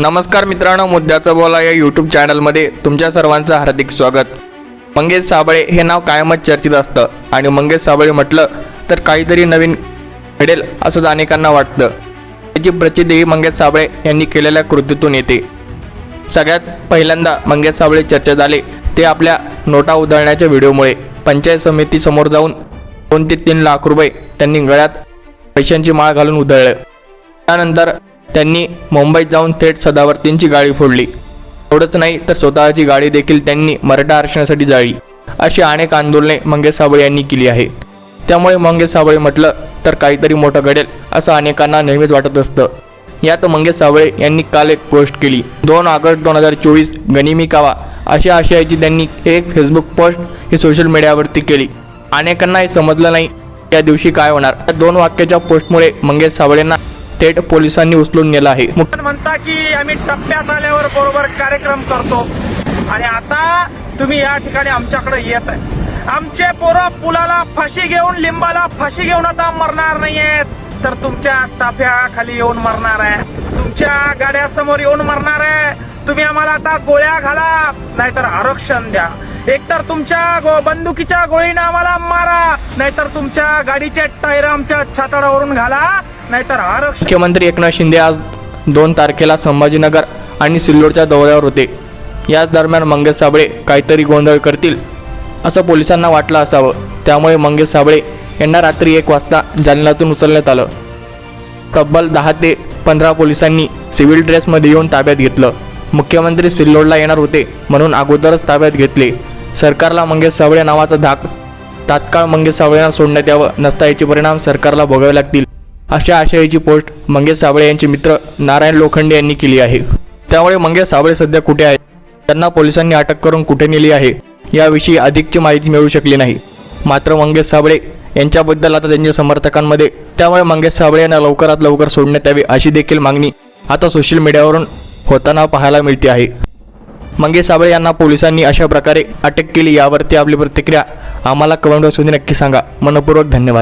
नमस्कार मित्रांनो मुद्द्याचं बोला या यूट्यूब चॅनलमध्ये तुमच्या सर्वांचं हार्दिक स्वागत. मंगेश साबळे हे नाव कायमच चर्चेत असतं आणि मंगेश साबळे म्हटलं तर काहीतरी नवीन घडेल असंच अनेकांना वाटतं. त्याची प्रचिती मंगेश साबळे यांनी केलेल्या कृतीतून येते. सगळ्यात पहिल्यांदा मंगेश साबळे चर्चेत आले ते आपल्या नोटा उधळण्याच्या व्हिडिओमुळे पंचायत समितीसमोर जाऊन दोन ते तीन लाख रुपये त्यांनी गळ्यात पैशांची माळ घालून उधळलं. त्यानंतर त्यांनी मुंबईत जाऊन थेट सदावर्तींची गाडी फोडली. एवढंच नाही तर स्वतःची गाडी देखील त्यांनी मराठा आरक्षणासाठी जाळली. अशी अनेक आंदोलने मंगेश साबळे यांनी केली आहे त्यामुळे मंगेश साबळे म्हटलं तर काहीतरी मोठं घडेल असं अनेकांना नेहमीच वाटत असतं. यात मंगेश साबळे यांनी काल एक पोस्ट केली. दोन ऑगस्ट दोन हजार चोवीस गनिमी कावा अशा आशयाची त्यांनी एक फेसबुक पोस्ट ही सोशल मीडियावरती केली. अनेकांना हे समजलं नाही त्या दिवशी काय होणार. या दोन वाक्याच्या पोस्टमुळे मंगेश साबळेंना थेट पोलिसांनी उचलून नेलं आहे. म्हणता की आम्ही टप्प्यात आल्यावर बरोबर कार्यक्रम करतो. आणि आता तुम्ही या ठिकाणी आमच्याकडे येत आहे. आमचे पोरं पुलाला फाशी घेऊन लिंबाला फाशी घेऊन आता मरणार नाहीयेत. तर तुमच्या ताफ्याखाली येऊन मरणार आहे. तुमच्या गाड्यासमोर येऊन मरणार आहे. तुम्ही आम्हाला आता गोळ्या घाला नाहीतर आरक्षण द्या. एकतर तुमच्या गो बंदुकीच्या गोळीनं आम्हाला मारा नाहीतर तुमच्या गाडीचे टायर आमच्या छाताडावरून घाला. नाहीतर आरक्षण मुख्यमंत्री एकनाथ शिंदे आज दोन तारखेला संभाजीनगर आणि सिल्लोडच्या दौऱ्यावर होते. याच दरम्यान मंगेश साबळे काहीतरी गोंधळ करतील असं पोलिसांना वाटलं असावं. त्यामुळे मंगेश साबळे यांना रात्री एक वाजता जालन्यातून उचलण्यात आलं. तब्बल दहा ते पंधरा पोलिसांनी सिव्हिल ड्रेसमध्ये येऊन ताब्यात घेतलं. मुख्यमंत्री सिल्लोडला येणार होते म्हणून अगोदरच ताब्यात घेतले. सरकारला मंगेश साबळे नावाचा धाक. तात्काळ मंगेश साबळेंना सोडण्यात यावं नसता याचे परिणाम सरकारला भोगावे लागतील. अशा आशयाची पोस्ट मंगेश साबळे यांचे मित्र नारायण लोखंडे यांनी केली आहे. त्यामुळे मंगेश साबळे सध्या कुठे आहेत? त्यांना पोलिसांनी अटक करून कुठे नेली आहे? याविषयी अधिकची माहिती मिळू शकली नाही. मात्र मंगेश साबळे यांच्याबद्दल आता त्यांच्या समर्थकांमध्ये त्यामुळे मंगेश साबळे यांना लवकरात लवकर सोडण्यात यावे अशी देखील मागणी आता सोशल मीडियावरून होताना पाहायला मिळते आहे. मंगेश साबळे यांना पोलिसांनी अशा प्रकारे अटक केली यावरती आपली प्रतिक्रिया आम्हाला कमेंट बॉक्समध्ये नक्की सांगा. मनपूर्वक धन्यवाद.